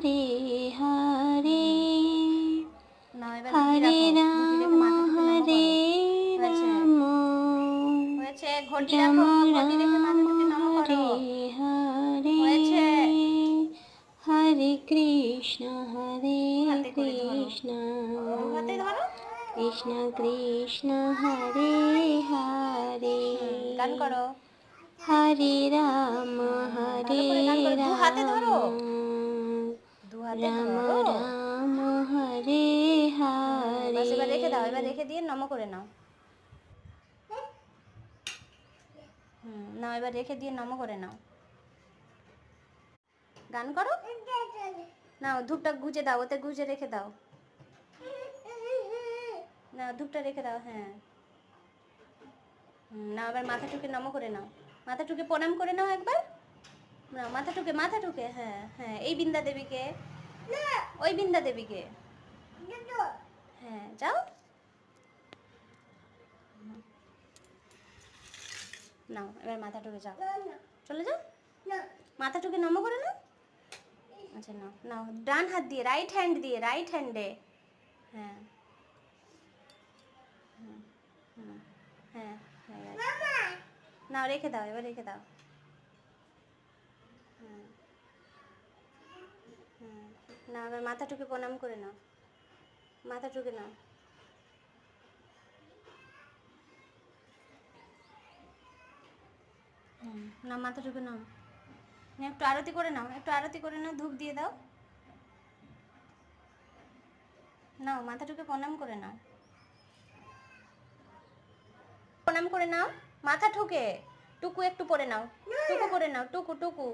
হরে হরে হরে রাম হরে। রাম ঠুকে নম করো। হরে হরে কৃষ্ণ হরে। কৃষ্ণ। কৃষ্ণ কৃষ্ণ হরে হরে গান করো। হরে রাম হরে। রাম। দাও, এবার রেখে দিয়ে নম করে নাও। নাও, এবার রেখে দিয়ে নম করে নাও। গান করো? নাও, ধূপটা গুজে দাও, ওতে গুজে রেখে দাও। না ধূপটা রেখে দাও হ্যাঁ। নাও, এবার মাথা টুকে নম করে নাও। মাথা টুকে প্রণাম করে নাও একবার। না মাথা টুকে মাথা টুকে হ্যাঁ হ্যাঁ এই বৃন্দা দেবীকে। ওই বৃন্দা দেবীকে। হ্যাঁ যাও। নাও এবার মাথা টুকে যাও। চলে যাও? মাথা টুকে নম করে নাও। আচ্ছা নাও নাও ডান হাত দিয়ে রাইট হ্যান্ড দিয়ে রাইট হ্যান্ডে হ্যাঁ। হুম, হ্যাঁ নাও রেখে দাও এবার রেখে দাও। হুম না এবার মাথা টুকে প্রণাম করে নাও। মাথা টুকে নাও। না মাথা ঢুকে নাও। একটু আরতি করে নাও, একটু আরতি করে নাও, ধূপ দিয়ে দাও। নাও মাথা ঢুকে প্রণাম করে নাও। প্রণাম করে নাও মাথা ঠুকে টুকু একটু পরে নাও, টুকু করে নাও, টুকু টুকু।